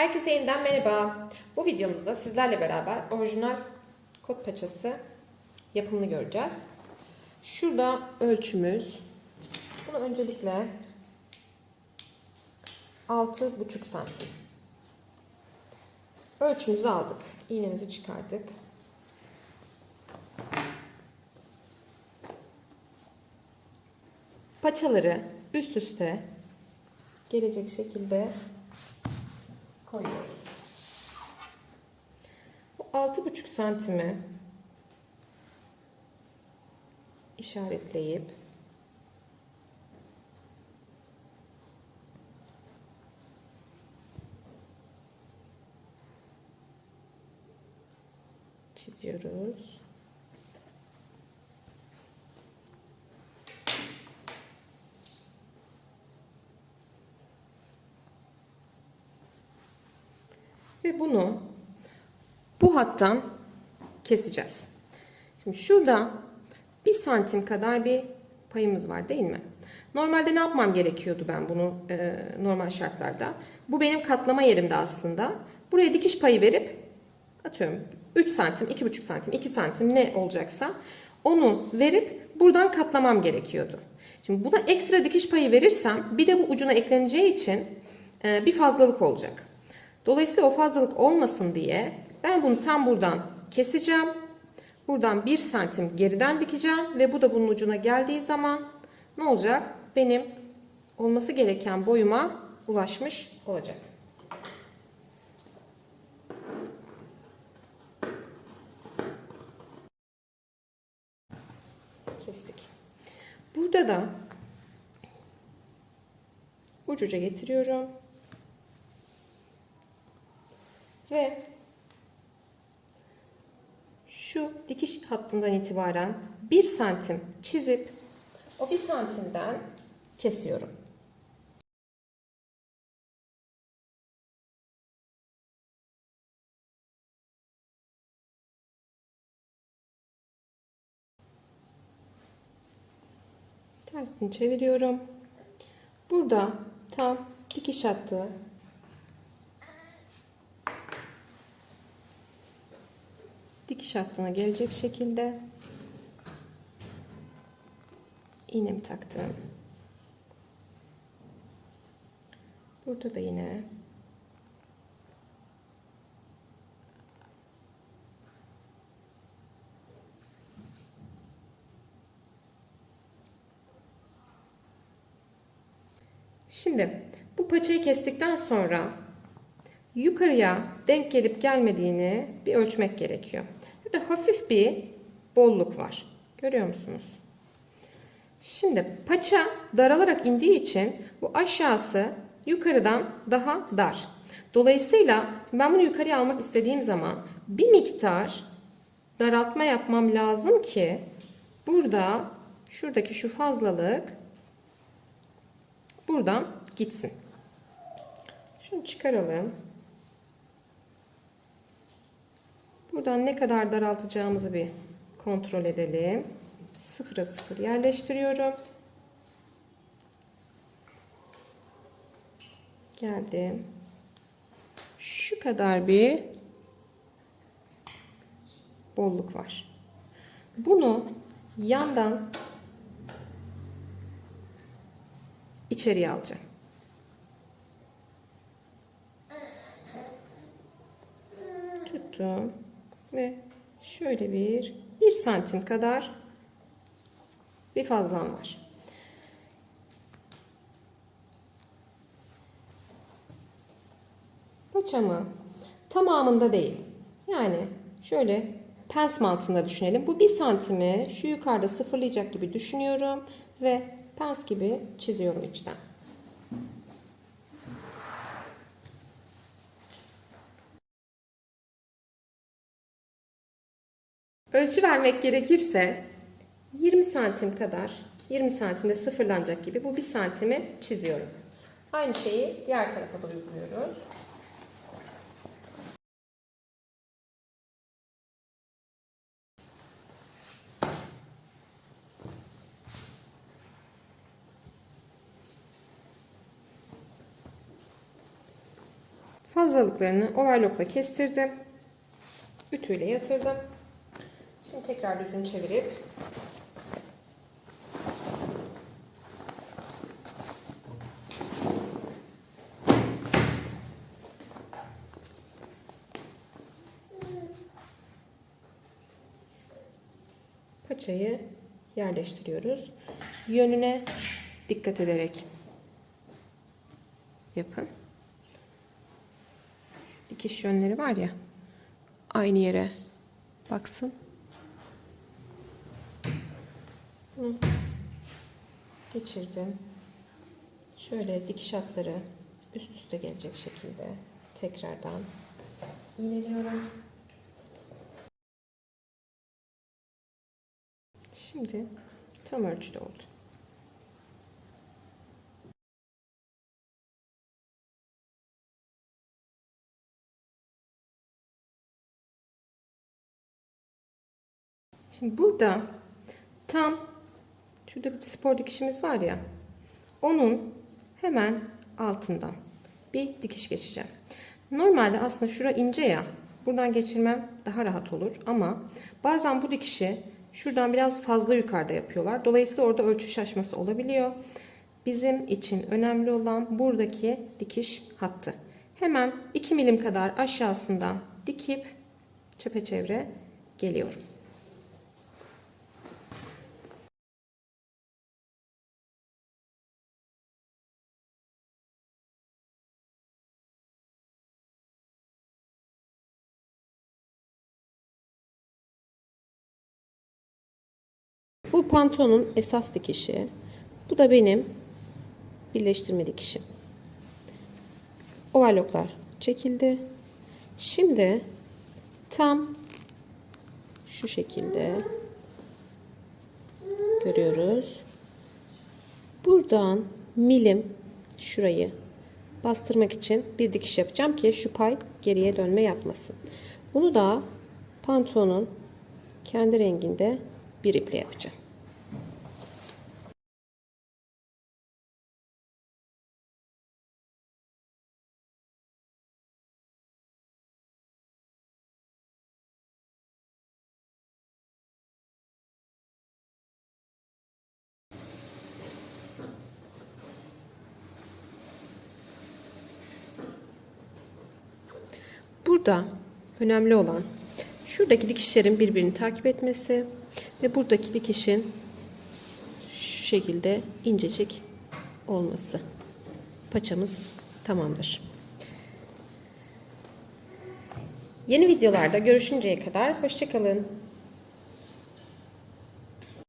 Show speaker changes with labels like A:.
A: Herkese yeniden merhaba. Bu videomuzda sizlerle beraber orijinal kot paçası yapımını göreceğiz. Şurada ölçümüz. Bunu öncelikle 6,5 santim. Ölçümüzü aldık. İğnemizi çıkardık. Paçaları üst üste gelecek şekilde koyuyoruz. Bu 6,5 santimi işaretleyip çiziyoruz. Ve bunu bu hattan keseceğiz. Şimdi şurada bir santim kadar bir payımız var değil mi? Normalde ne yapmam gerekiyordu ben bunu e, normal şartlarda? Bu benim katlama yerimde aslında. Buraya dikiş payı verip atıyorum 3 santim, 2,5 santim, 2 santim ne olacaksa onu verip buradan katlamam gerekiyordu. Şimdi buna ekstra dikiş payı verirsem bir de bu ucuna ekleneceği için e, bir fazlalık olacak. Dolayısıyla o fazlalık olmasın diye ben bunu tam buradan keseceğim. Buradan 1 santim geriden dikeceğim ve bu da bunun ucuna geldiği zaman ne olacak? Benim olması gereken boyuma ulaşmış olacak. Kestik. Burada da ucuca getiriyorum. Ve şu dikiş hattından itibaren 1 santim çizip o 1 santimden kesiyorum. Tersini çeviriyorum. Burada tam dikiş hattı dikiş hattına gelecek şekilde iğnemi taktım. Burada da yine Şimdi bu paçayı kestikten sonra yukarıya denk gelip gelmediğini bir ölçmek gerekiyor. Burada hafif bir bolluk var. Görüyor musunuz? Şimdi paça daralarak indiği için bu aşağısı yukarıdan daha dar. Dolayısıyla ben bunu yukarıya almak istediğim zaman bir miktar daraltma yapmam lazım ki burada şuradaki şu fazlalık buradan gitsin. Şunu çıkaralım. Buradan ne kadar daraltacağımızı bir kontrol edelim. Sıfıra sıfır yerleştiriyorum. Geldim. Şu kadar bir bolluk var. Bunu yandan içeriye alacağım. Tuttum ve şöyle bir bir santim kadar bir fazlam var. Paçamı tamamında değil. Yani şöyle pens mantığında düşünelim. Bu bir santimi şu yukarıda sıfırlayacak gibi düşünüyorum ve pens gibi çiziyorum içten. Ölçü vermek gerekirse 20 santim kadar 20 santimde sıfırlanacak gibi bu 1 santimi çiziyorum. Aynı şeyi diğer tarafa da uyguluyoruz. Fazlalıklarını overlockla kestirdim. Ütüyle yatırdım. Şimdi tekrar düzünü çevirip paçayı yerleştiriyoruz. Yönüne dikkat ederek yapın. Dikiş yönleri var ya aynı yere baksın. Bunu geçirdim. Şöyle dikiş hatları üst üste gelecek şekilde tekrardan iğneliyorum. Şimdi tam ölçüde oldu. Şimdi burada tam şurada bir spor dikişimiz var ya onun hemen altından bir dikiş geçeceğim. Normalde aslında şura ince ya buradan geçirmem daha rahat olur ama bazen bu dikişi şuradan biraz fazla yukarıda yapıyorlar. Dolayısıyla orada ölçü şaşması olabiliyor. Bizim için önemli olan buradaki dikiş hattı. Hemen 2 milim kadar aşağısından dikip çepeçevre geliyorum. Bu pantolonun esas dikişi. Bu da benim birleştirme dikişim. Overlocklar çekildi. Şimdi tam şu şekilde görüyoruz. Buradan milim şurayı bastırmak için bir dikiş yapacağım ki şu pay geriye dönme yapmasın. Bunu da pantolonun kendi renginde bir iple yapacağım. Burada önemli olan şuradaki dikişlerin birbirini takip etmesi ve buradaki dikişin şu şekilde incecik olması. Paçamız tamamdır. Yeni videolarda görüşünceye kadar hoşçakalın.